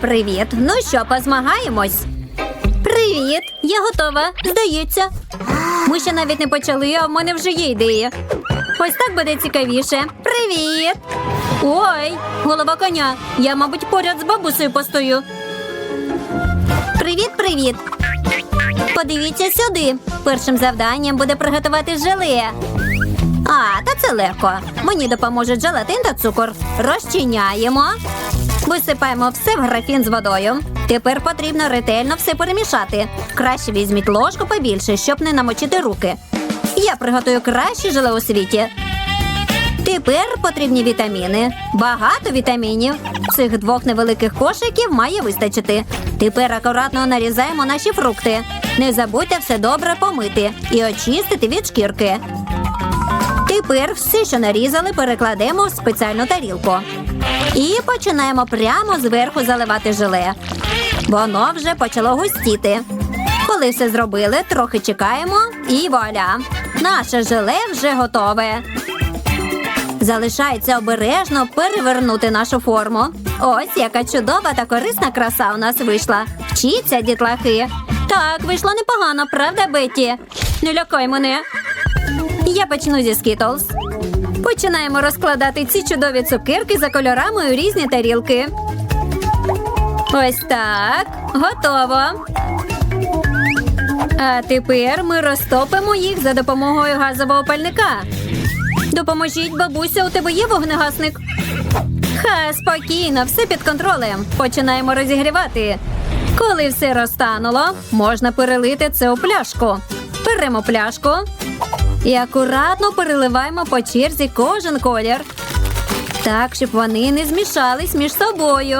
Привіт! Ну що, позмагаємось? Привіт! Я готова. Здається. Ми ще навіть не почали, а в мене вже є ідея. Ось так буде цікавіше. Привіт! Ой, голова коня. Я, мабуть, поряд з бабусею постою. Привіт, привіт! Подивіться сюди. Першим завданням буде приготувати желе. А, та це легко. Мені допоможе желатин та цукор. Розчиняємо. Висипаємо все в графін з водою. Тепер потрібно ретельно все перемішати. Краще візьміть ложку побільше, щоб не намочити руки. Я приготую краще желе у світі. Тепер потрібні вітаміни. Багато вітамінів. Цих двох невеликих кошиків має вистачити. Тепер акуратно нарізаємо наші фрукти. Не забудьте все добре помити і очистити від шкірки. Тепер все, що нарізали, перекладемо в спеціальну тарілку. І починаємо прямо зверху заливати желе. Воно вже почало густіти. Коли все зробили, трохи чекаємо і вуаля! Наше желе вже готове. Залишається обережно перевернути нашу форму. Ось яка чудова та корисна краса у нас вийшла. Вчіться, дітлахи. Так, вийшло непогано, правда, Бетті? Не лякай мене. Я почну зі Skittles. Починаємо розкладати ці чудові цукерки за кольорами у різні тарілки. Ось так. Готово. А тепер ми розтопимо їх за допомогою газового пальника. Допоможіть, бабуся, у тебе є вогнегасник? Ха, спокійно, все під контролем. Починаємо розігрівати. Коли все розтануло, можна перелити це у пляшку. Беремо пляшку і акуратно переливаємо по черзі кожен колір. Так, щоб вони не змішались між собою.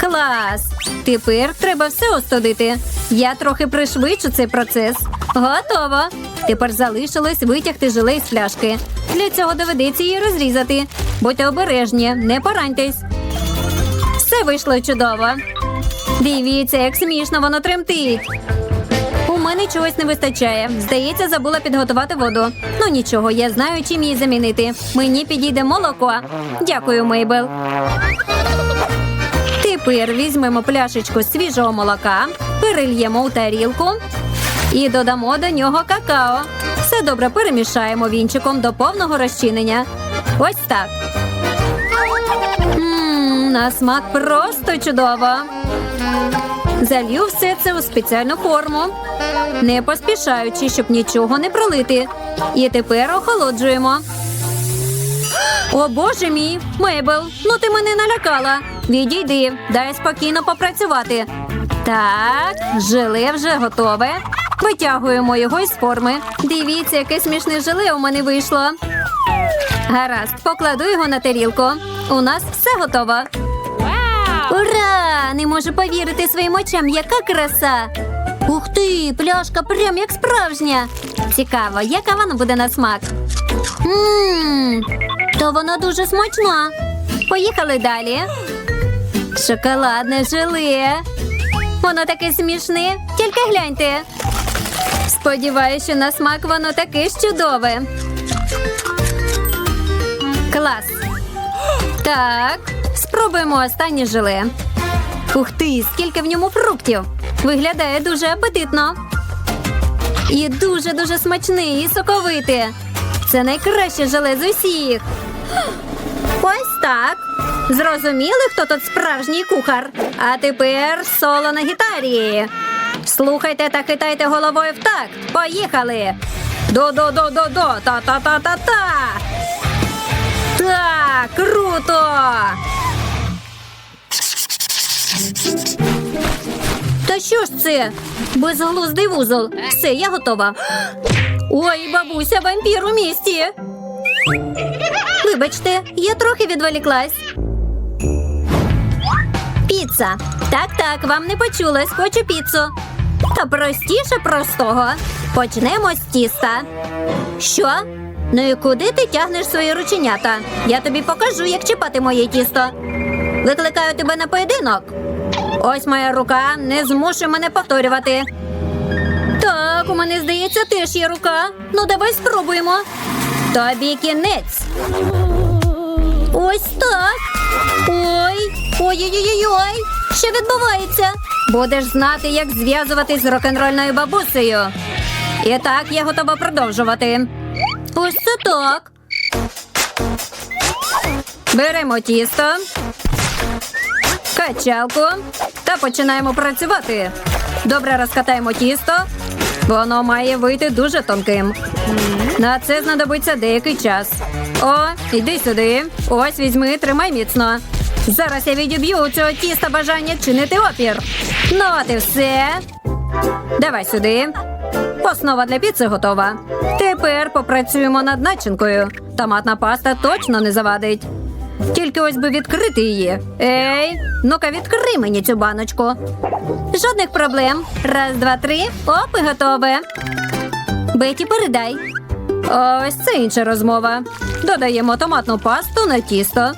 Клас! Тепер треба все остудити. Я трохи пришвидшу цей процес. Готово. Тепер залишилось витягти желе з пляшки. Для цього доведеться її розрізати. Будьте обережні, не пораньтесь. Все вийшло чудово. Дивіться, як смішно воно тремтить. Мене чогось не вистачає. Здається, забула підготувати воду. Ну нічого, я знаю, чим її замінити. Мені підійде молоко. Дякую, Мейбел. Тепер візьмемо пляшечку свіжого молока, перельємо у тарілку і додамо до нього какао. Все добре перемішаємо вінчиком до повного розчинення. Ось так. Мм, на смак просто чудово. Залью все це у спеціальну форму, не поспішаючи, щоб нічого не пролити. І тепер охолоджуємо. О, боже мій, Мейбл, ну ти мене налякала. Відійди, дай спокійно попрацювати. Так, желе вже готове. Витягуємо його із форми. Дивіться, яке смішне желе у мене вийшло. Гаразд, покладу його на тарілку. У нас все готово. Не можу повірити своїм очам, яка краса! Ух ти, пляшка прям як справжня. Цікаво, яка вона буде на смак. Ммм, то вона дуже смачна. Поїхали далі. Шоколадне желе. Воно таке смішне, тільки гляньте. Сподіваюся, що на смак воно таке чудове. Клас. Так, спробуємо останнє желе. Ух ти, скільки в ньому фруктів. Виглядає дуже апетитно. І дуже-дуже смачне і соковите. Це найкраще желе з усіх. Ось так. Зрозуміли, хто тут справжній кухар. А тепер соло на гітарі. Слухайте та хитайте головою в такт. Поїхали. До-до-до-до-до, та-та-та-та-та. Так, круто! Та що ж це? Безглуздий вузол. Все, я готова. Ой, бабуся, вампір у місті. Вибачте, я трохи відволіклась. Піца. Так, так, вам не почулось, хочу піцу. Та простіше простого. Почнемо з тіста. Що? Ну і куди ти тягнеш свої рученята? Я тобі покажу, як чіпати моє тісто. Викликаю тебе на поєдинок. Ось моя рука, не змушуй мене повторювати. Так, у мене здається, теж є рука. Ну, давай спробуємо. Тобі кінець. Ось так. Ой, ой, Ой-ой-ой, що відбувається? Будеш знати, як зв'язуватись з рок-н-рольною бабусею. І так, я готова продовжувати. Ось це так. Беремо тісто, качалку та починаємо працювати. Добре розкатаємо тісто. Воно має вийти дуже тонким. На це знадобиться деякий час. О, іди сюди. Ось візьми, тримай міцно. Зараз я відіб'ю у цього тіста бажання чинити опір. Ну, от і все. Давай сюди. Основа для піци готова. Тепер попрацюємо над начинкою. Томатна паста точно не завадить. Тільки ось би відкрити її. Ей, ну-ка відкрий мені цю баночку. Жодних проблем. Раз, два, три. Оп, і готове. Беті, передай. Ось це інша розмова. Додаємо томатну пасту на тісто.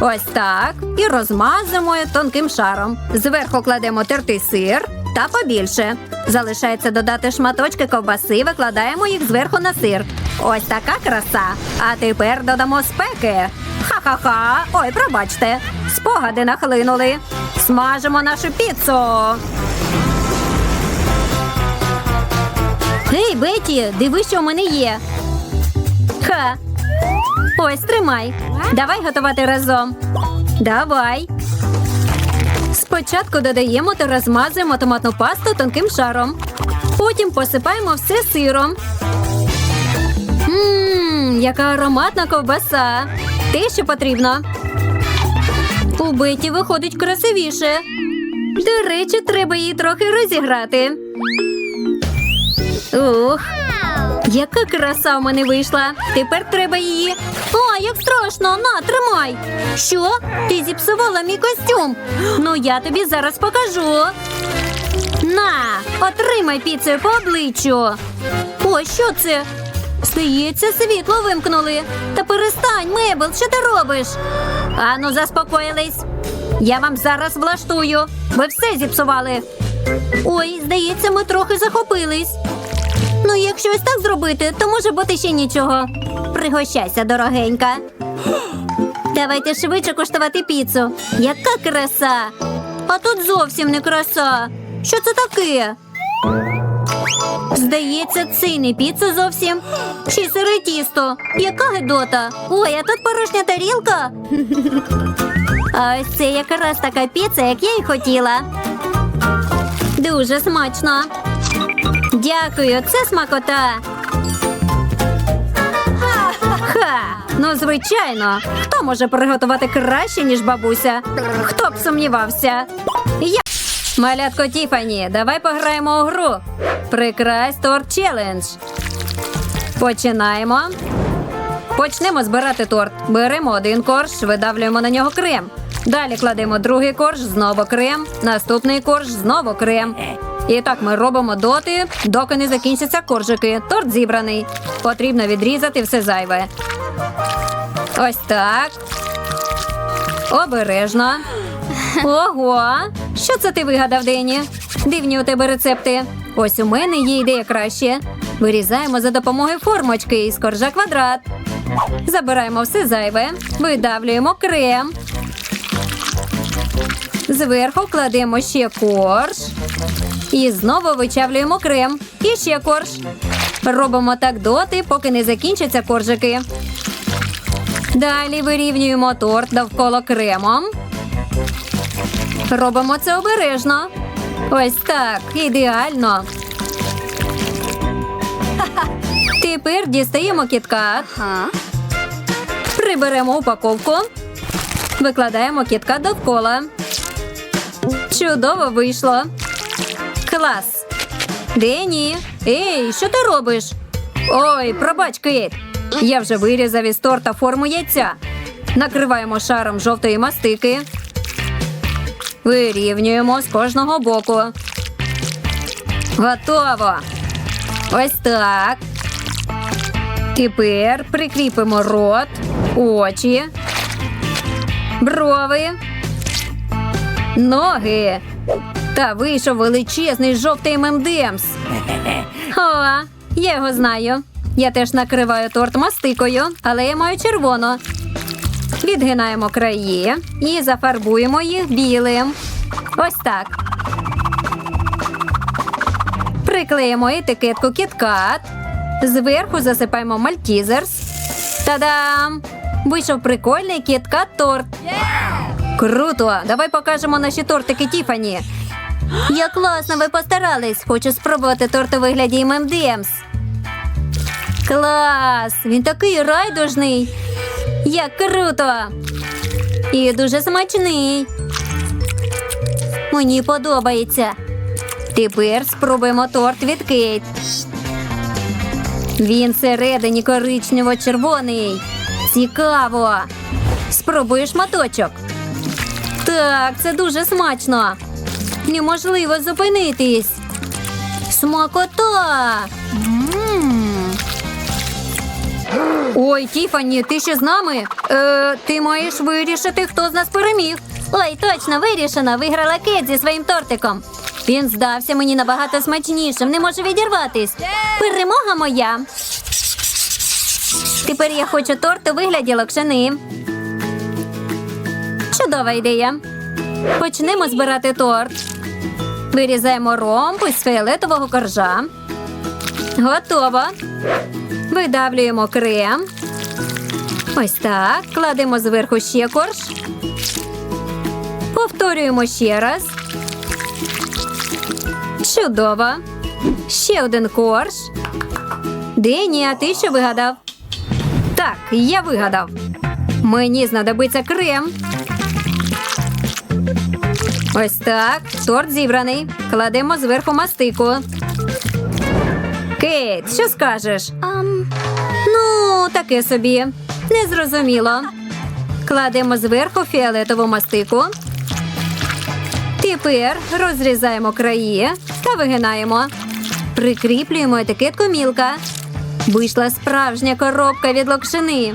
Ось так. І розмазуємо тонким шаром. Зверху кладемо тертий сир та побільше. Залишається додати шматочки ковбаси, викладаємо їх зверху на сир. Ось така краса. А тепер додамо спеки. Ха-ха-ха. Ой, пробачте. Спогади нахлинули. Смажимо нашу піцу. Гей, Беті, диви, що в мене є. Ха. Ось тримай. Давай готувати разом. Давай. Спочатку додаємо та розмазуємо томатну пасту тонким шаром. Потім посипаємо все сиром. Ммм, яка ароматна ковбаса. Те, що потрібно. У Беті виходить красивіше. До речі, треба її трохи розіграти. Ух, яка краса в мене вийшла. Тепер треба її. А, як страшно, на, тримай. Що? Ти зіпсувала мій костюм. Ну, я тобі зараз покажу. На, отримай піцею по обличчю. О, що це? Здається, світло вимкнули. Та перестань, Мебел, що ти робиш? Ану, заспокоїлись. Я вам зараз влаштую. Ви все зіпсували. Ой, здається, ми трохи захопились. Ну, якщо ось так зробити, то може бути ще нічого. Пригощайся, дорогенька. Давайте швидше куштувати піцу. Яка краса! А тут зовсім не краса. Що це таке? Здається, це не піца зовсім. Ще сире тісто. Яка гидота. Ой, а тут порожня тарілка. А ось це якраз така піца, як я й хотіла. Дуже смачно. Дякую, це смакота. Ха, ну звичайно. Хто може приготувати краще, ніж бабуся? Хто б сумнівався? Я. Малятко Тіфані, давай пограємо у гру. Прикрась торт челендж. Починаємо. Почнемо збирати торт. Беремо один корж, видавлюємо на нього крем. Далі кладемо другий корж, знову крем, наступний корж, знову крем. І так ми робимо доти, доки не закінчаться коржики. Торт зібраний. Потрібно відрізати все зайве. Ось так. Обережно. Ого! Що це ти вигадав, Дені? Дивні у тебе рецепти. Ось у мене є ідея краще. Вирізаємо за допомогою формочки із коржа квадрат. Забираємо все зайве, видавлюємо крем. Зверху кладемо ще корж. І знову вичавлюємо крем. І ще корж. Робимо так доти, поки не закінчаться коржики. Далі вирівнюємо торт довкола кремом. Робимо це обережно. Ось так, ідеально. Тепер дістаємо кіткат. Приберемо упаковку. Викладаємо кіткат довкола. Чудово вийшло. Клас. Дені, ей, що ти робиш? Ой, пробач, Кейт. Я вже вирізав із торта форму яйця. Накриваємо шаром жовтої мастики. Вирівнюємо з кожного боку. Готово. Ось так. Тепер прикріпимо рот, очі, брови, ноги. Та вийшов величезний жовтий ММДМС. О, я його знаю. Я теж накриваю торт мастикою, але я маю червону. Відгинаємо краї і зафарбуємо їх білим. Ось так. Приклеїмо етикетку KitKat. Зверху засипаємо мальтізерс. Та-дам! Вийшов прикольний KitKat торт. Круто! Давай покажемо наші тортики Тіфані. Як класно ви постарались! Хочу спробувати торт у вигляді ММДМС. Клас! Він такий райдужний. Як круто! І дуже смачний. Мені подобається. Тепер спробуємо торт від Кейт. Він всередині коричнево-червоний. Цікаво. Спробуєш шматочок. Так, це дуже смачно. Неможливо зупинитись. Смакота. Ой, Тіфані, ти ще з нами? Е, ти маєш вирішити, хто з нас переміг. Ой, точно вирішено. Виграла Кет зі своїм тортиком. Він здався мені набагато смачнішим, не можу відірватись. Перемога моя. Тепер я хочу торт у вигляді локшини. Чудова ідея. Почнемо збирати торт. Вирізаємо ромб із фіолетового коржа. Готово. Видавлюємо крем. Ось так. Кладемо зверху ще корж. Повторюємо ще раз. Чудово. Ще один корж. Дені, а ти що вигадав? Так, я вигадав. Мені знадобиться крем. Ось так. Торт зібраний. Кладемо зверху мастику. Кейт, що скажеш? Ну, таке собі. Незрозуміло. Кладемо зверху фіолетову мастику. Тепер розрізаємо краї та вигинаємо. Прикріплюємо етикетку мілка. Вийшла справжня коробка від локшини.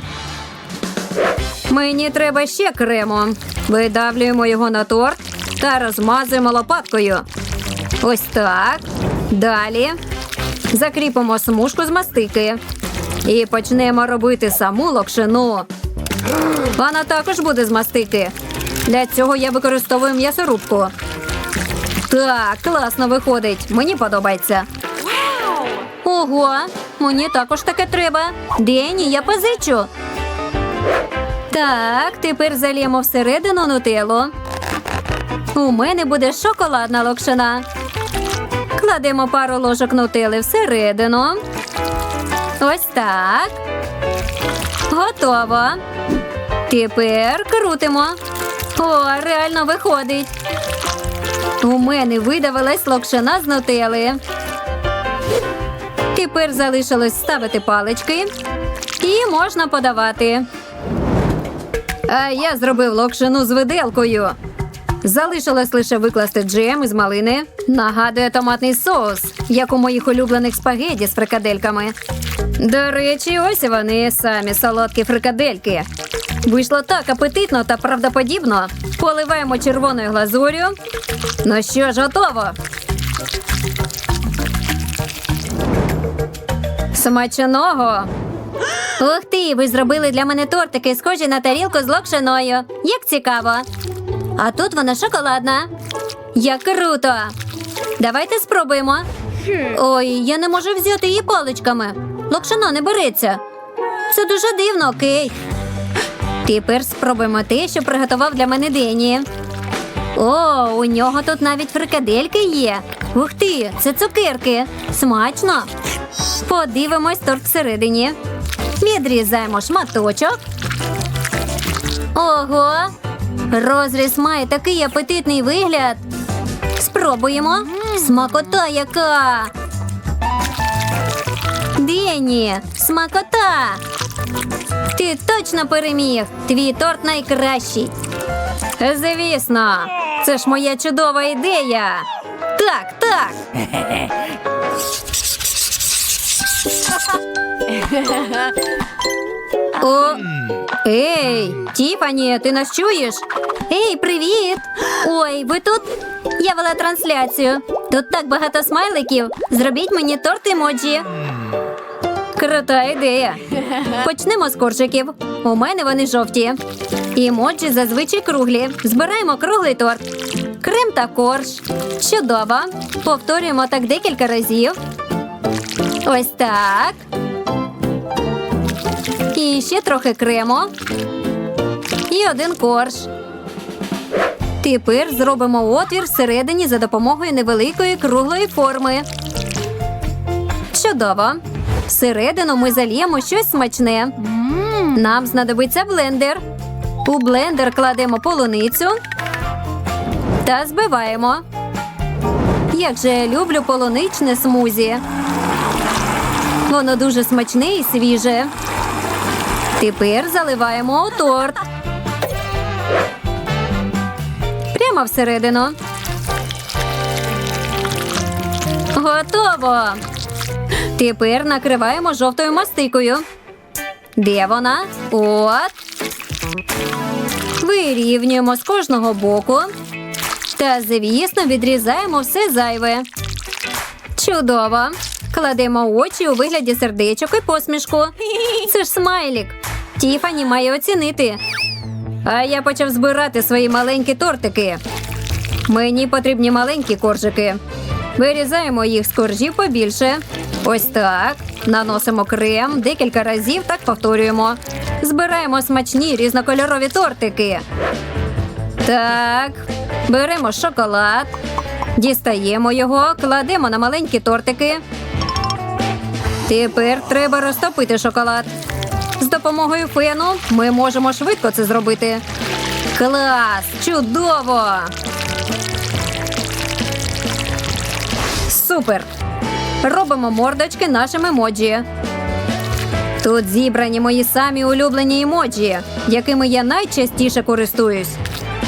Мені треба ще крему. Видавлюємо його на торт та розмазуємо лопаткою. Ось так. Далі закріпимо смужку з мастики. І почнемо робити саму локшину. Вона також буде з мастики. Для цього я використовую м'ясорубку. Так, класно виходить. Мені подобається. Ого, мені також таке треба. Дені, я позичу. Так, тепер заліємо всередину нутеллу. У мене буде шоколадна локшина. Кладемо пару ложок нутели всередину. Ось так. Готово. Тепер крутимо. О, реально виходить. У мене видавилась локшина з нутели. Тепер залишилось ставити палички і можна подавати. А я зробив локшину з виделкою. Залишилось лише викласти джем із малини. Нагадує томатний соус, як у моїх улюблених спагеді з фрикадельками. До речі, ось вони самі солодкі фрикадельки. Вийшло так апетитно та правдоподібно. Поливаємо червоною глазур'ю. Ну що ж, готово. Смачного. Ух ти, ви зробили для мене тортики, схожі на тарілку з локшиною. Як цікаво. А тут вона шоколадна. Як круто! Давайте спробуємо. Ой, я не можу взяти її паличками. Локшина не береться. Це дуже дивно, окей. Тепер спробуємо те, що приготував для мене Дені. О, у нього тут навіть фрикадельки є. Ух ти, це цукерки. Смачно. Подивимось торт всередині. Відрізаємо шматочок. Ого! Розріз має такий апетитний вигляд. Спробуємо. Смакота яка. Дені, смакота. Ти точно переміг. Твій торт найкращий. Звісно, це ж моя чудова ідея. Так, так. О, ей, Тіфані, ти нас чуєш? Ей, привіт! Ой, ви тут? Я вела трансляцію. Тут так багато смайликів. Зробіть мені торт емоджі. Крута ідея. Почнемо з коржиків. У мене вони жовті. Емоджі зазвичай круглі. Збираємо круглий торт. Крем та корж. Чудово. Повторюємо так декілька разів. Ось так. І ще трохи крему. І один корж. Тепер зробимо отвір всередині за допомогою невеликої круглої форми. Чудово. Всередину ми зальємо щось смачне. Нам знадобиться блендер. У блендер кладемо полуницю та збиваємо. Як же я люблю полуничне смузі. Воно дуже смачне і свіже. Тепер заливаємо у торт. Прямо всередину. Готово. Тепер накриваємо жовтою мастикою. Де вона? От. Вирівнюємо з кожного боку. Та, звісно, відрізаємо все зайве. Чудово. Кладемо очі у вигляді сердечок і посмішку. Це ж смайлік. Тіфані має оцінити. А я почав збирати свої маленькі тортики. Мені потрібні маленькі коржики. Вирізаємо їх з коржів побільше. Ось так. Наносимо крем декілька разів, так повторюємо. Збираємо смачні різнокольорові тортики. Так, беремо шоколад, дістаємо його, кладемо на маленькі тортики. Тепер треба розтопити шоколад. Допомогою фену ми можемо швидко це зробити. Клас! Чудово! Супер! Робимо мордочки нашим емоджі. Тут зібрані мої самі улюблені емоджі, якими я найчастіше користуюсь.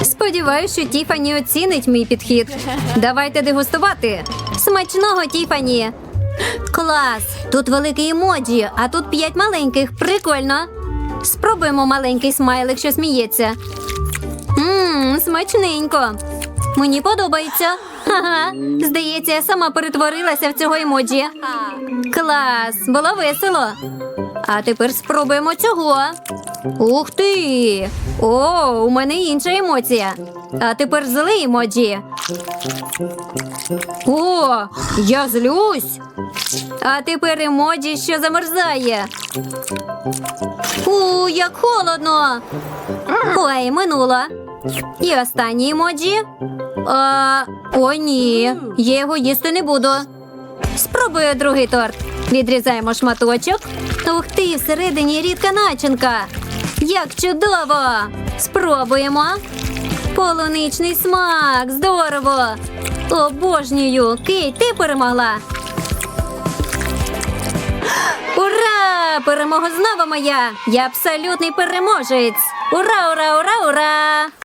Сподіваюсь, що Тіфані оцінить мій підхід. Давайте дегустувати. Смачного, Тіфані! Клас! Тут великий емоджі, а тут п'ять маленьких. Прикольно. Спробуємо маленький смайлик, що сміється. Ммм, смачненько. Мені подобається. Ага, здається, я сама перетворилася в цього емоджі. Клас, було весело. А тепер спробуємо цього. Ух ти! О, у мене інша емоція. А тепер злий емоджі. О, я злюсь. А тепер емоджі, що замерзає. У, як холодно. Ой, минуло. І останній емоджі. А, о, ні, я його їсти не буду. Спробую другий торт. Відрізаємо шматочок. Ух ти, всередині рідка начинка. Як чудово! Спробуємо. Полуничний смак, здорово! Обожнюю! Кейт, ти перемогла! Ура! Перемога знову моя! Я абсолютний переможець! Ура, ура, ура, ура!